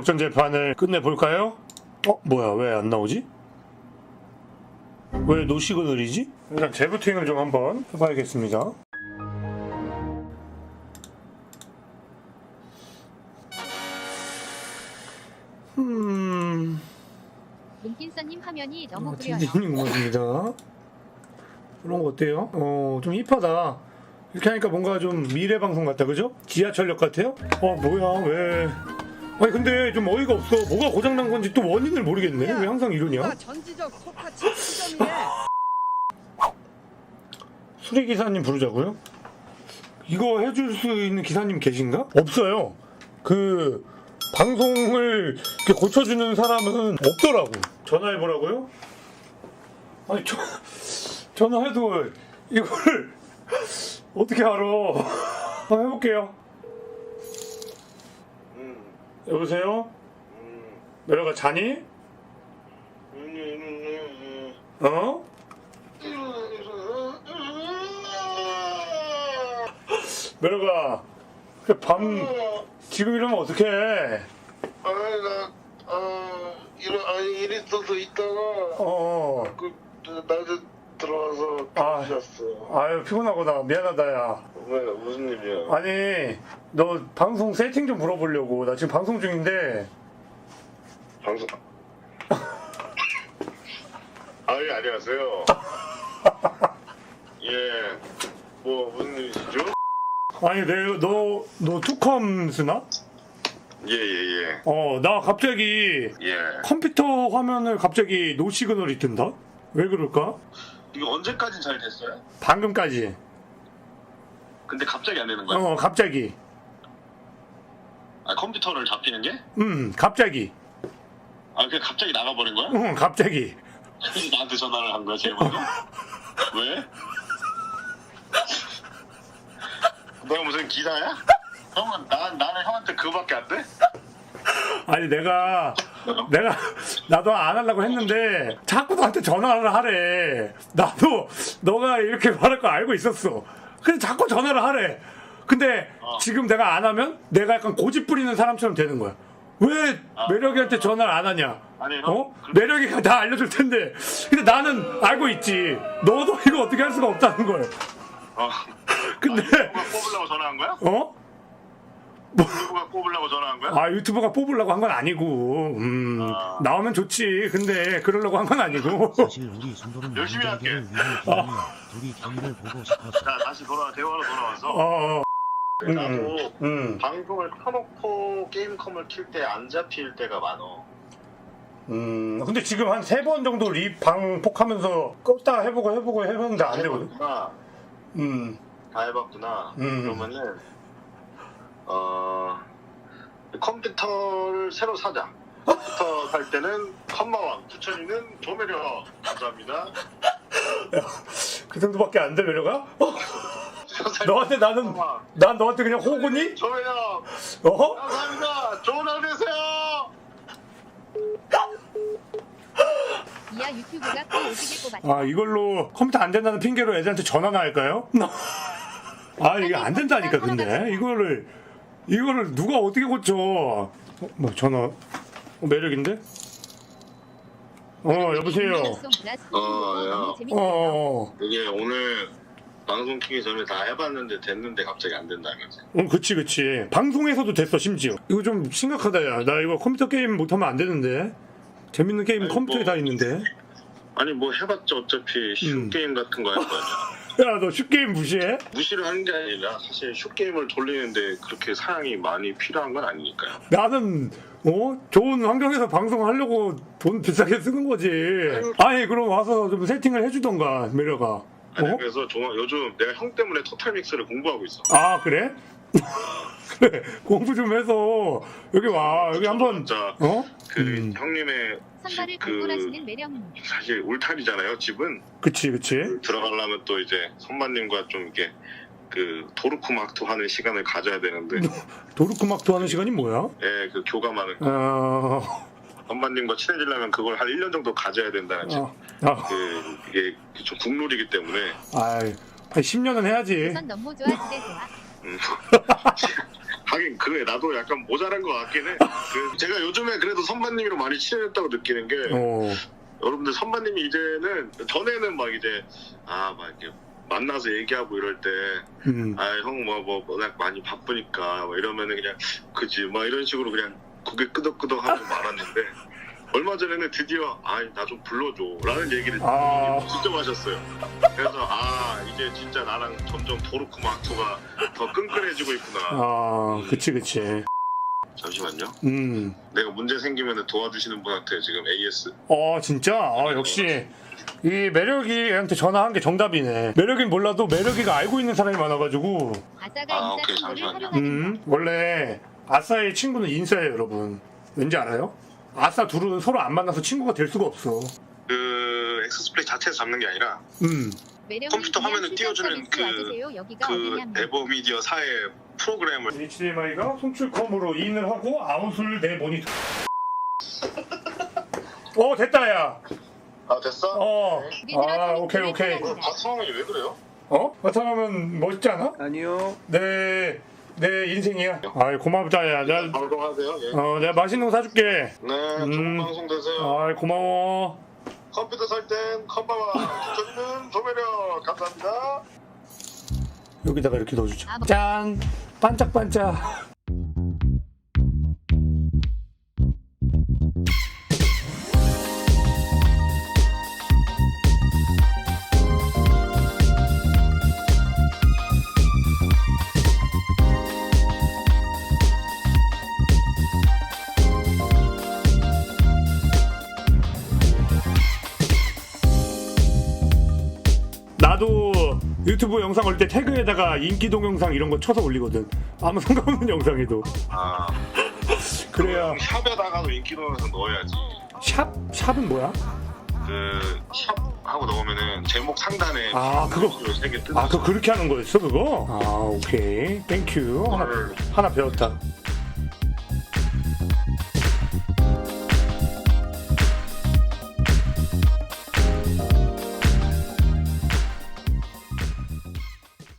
역전 재판을 끝내볼까요? 어? 뭐야 왜 안 나오지? 왜 노시그널이지? 일단 재부팅을 좀 한번 해봐야겠습니다 음... 문킨서님 화면이 너무 어, 구려요. 디디님 고맙습니다 그런 거 어때요? 어, 좀 힙하다 이렇게 하니까 뭔가 좀 미래 방송 같다 그죠? 지하철역 같아요? 어 뭐야 왜 아니 근데 좀 어이가 없어 뭐가 고장 난 건지 또 원인을 모르겠네 왜 항상 이러냐 아, 전지적 소파 7점이네. 수리 기사님 부르자고요? 이거 해줄 수 있는 기사님 계신가? 없어요 그 방송을 이렇게 고쳐주는 사람은 없더라고 전화해보라고요? 아니 저, 전화해도 이거를 어떻게 알아 한번 해볼게요 음, 여보세요? 음, 메라가 자니? 어? 메라가 그밤 음. 지금 이러면 어떡해 아니 나, 아, 일, 아니 일 있어서 있다가 어 그 낮에 들어와서 아. 잤어. 아유 피곤하구나 미안하다 야 왜 무슨 일이야? 아니 너 방송 세팅 좀 물어보려고 나 지금 방송 중인데 방송. 아니 안녕하세요. 예, 뭐 무슨 일이시죠? 아니 내너너 투컴 쓰나? 예예 예 어 나 갑자기 예. 예. 컴퓨터 화면을 갑자기 노 시그널이 뜬다? 왜 그럴까? 이거 언제까지 잘 됐어요? 방금까지 근데 갑자기 안 되는 거야? 어 갑자기 아 컴퓨터를 잡히는 게? 음 갑자기 아 그냥 갑자기 나가버린 거야? 응 갑자기 그래서 나한테 전화를 한 거야 제일 먼저? 왜? 너가 무슨 기사야? 형은 나, 나는 형한테 그거밖에 안 돼? 아니 내가 내가 나도 안 하려고 했는데 자꾸 나한테 전화를 하래. 나도 너가 이렇게 말할 거 알고 있었어. 근데 자꾸 전화를 하래. 근데 어. 지금 내가 안 하면 내가 약간 고집 부리는 사람처럼 되는 거야. 왜 매력이한테 전화를 안 하냐? 아니, 형, 어? 매력이가 다 알려줄 텐데. 근데 나는 알고 있지. 너도 이거 어떻게 할 수가 없다는 걸 어. 근데 누가 뽑으려고 전화한 거야? 어? 누가 뽑으려고 전화한 거야? 아 유튜버가 뽑으려고 한 건 아니고 음, 아. 나오면 좋지 근데 그러려고 한 건 아니고 사실 우리 순돌은 열심히 할게. 기원해 둘이 경기를 보고 싶었어. 자 다시 돌아 대화로 돌아와서 어, 어. 음, 나도 음, 방송을 켜놓고 게임컴을 킬 때 안 잡힐 때가 많어 음. 근데 지금 한 세 번 정도 리 방폭하면서 껐다 해보고 해보고 해봤는데 안 되거든 해봤구나 음, 다 해봤구나 음. 그러면은 어 컴퓨터를 새로 사자 컴퓨터 살 때는 컴마왕 추천이는 조매력 감사합니다 그 정도밖에 안 돼 매력아? 어? 너한테 나는. 난 너한테 그냥 호구니? 조매력 어? 감사합니다 좋은 하루 되세요 이야 유튜브가. 아 이걸로 컴퓨터 안 된다는 핑계로 애들한테 전화나 할까요? 아 이게 안 된다니까 근데 이거를 이거를 누가 어떻게 고쳐? 어, 뭐 전화 어, 매력인데? 어 여보세요. 어, 야. 어, 어, 이게 오늘 방송 키기 전에 다 해봤는데 됐는데 갑자기 안 된다면서 어, 그치 그치. 방송에서도 됐어 심지어. 이거 좀 심각하다 야. 나 이거 컴퓨터 게임 못하면 안 되는데. 재밌는 게임 아니, 컴퓨터에 뭐. 다 있는데. 아니 뭐 해봤자 어차피 슛 음. 게임 같은 거 할 거 아니야 야 너 슛게임 무시해? 무시를 하는 게 아니라 사실 슛 게임을 돌리는데 그렇게 사양이 많이 필요한 건 아니니까요 나는 어 좋은 환경에서 방송하려고 돈 비싸게 쓰는 거지. 아니 그럼 와서 좀 세팅을 해주던가 매력아. 아니 어? 그래서 조- 요즘 내가 형 때문에 토탈 믹스를 공부하고 있어 아 그래? 그래 공부 좀 해서 여기 와 여기 한번 진짜 어? 그 음. 형님의 선발을 그 공부하시는 매력님. 사실 울타리잖아요 집은 그치 그치. 들어가려면 또 이제 선반님과 좀 이렇게 그 도르쿠막투 하는 시간을 가져야 되는데 도르크막도 하는 시간이 뭐야? 예, 그 교감하는 어, 선반님과 친해지려면 그걸 한 1년 정도 가져야 된다는 지- 어, 아, 그 이게 좀 국룰이기 때문에 아이, 한 10년은 해야지. 우선 너무 좋아 지대 좋아. 음, 하긴 그래 나도 약간 모자란 것 같긴 해. 그 제가 요즘에 그래도 선배님이랑 많이 친해졌다고 느끼는 게 어. 여러분들 선배님이 이제는 전에는 막 이제 아 막 이렇게 만나서 얘기하고 이럴 때 음. 아 형 뭐 뭐 워낙 많이 바쁘니까 뭐 이러면은 그냥 그지 막 이런 식으로 그냥 고개 끄덕끄덕 하고 말았는데 얼마 전에는 드디어 아나 좀 불러줘 라는 얘기를 아. 직접 하셨어요. 그래서 아 이제 진짜 나랑 점점 도르쿠 마토가 더 끈끈해지고 있구나. 아, 그치, 그치. 잠시만요. 음. 내가 문제 생기면 도와주시는 분한테 지금 AS 어, 진짜? 아, 역시. 이 매력이한테 전화한 게 정답이네. 매력인 몰라도 매력이가 알고 있는 사람이 많아가지고. 아싸가 아, 오케이, 잠시만요. 음, 원래 아싸의 친구는 인싸예요, 여러분. 왠지 알아요? 아싸 둘은 서로 안 만나서 친구가 될 수가 없어. 그 엑스플레이 자체에서 잡는 게 아니라 음. 컴퓨터 화면을 띄워주는 그- 그 에버미디어 사의 프로그램을 HDMI가 송출컴으로 인을 하고 아웃을 내 모니터. 어, 됐다, 야. 아 됐어? 어. 아, 오케이, 오케이. 오늘 박성환이 왜 그래요? 어? 바탕하면 멋있지 않아? 아니요. 내, 내 인생이야. 아이, 고맙다, 야. 내가, 방송하세요 예. 어, 내가 맛있는 거 사줄게. 네 좋은 음. 방송 되세요 아이, 고마워. 컴퓨터 살 땐 컴바와 붙여주는 조매력 감사합니다 여기다가 이렇게 넣어주자. 아, 뭐- 짠! 반짝반짝. 유튜브 영상 올때 태그에다가 인기 동영상 이런 거 쳐서 올리거든. 아무 상관없는 영상에도. 아 그래야 샵에다가도 인기 동영상 넣어야지 샵 샵은 뭐야? 그 샵 하고 넣으면은 제목 상단에 아, 그거. 세개 뜨는 아, 그거 그렇게 하는 거였어, 그거? 아, 오케이. 땡큐. 하나, 거를 하나 배웠다.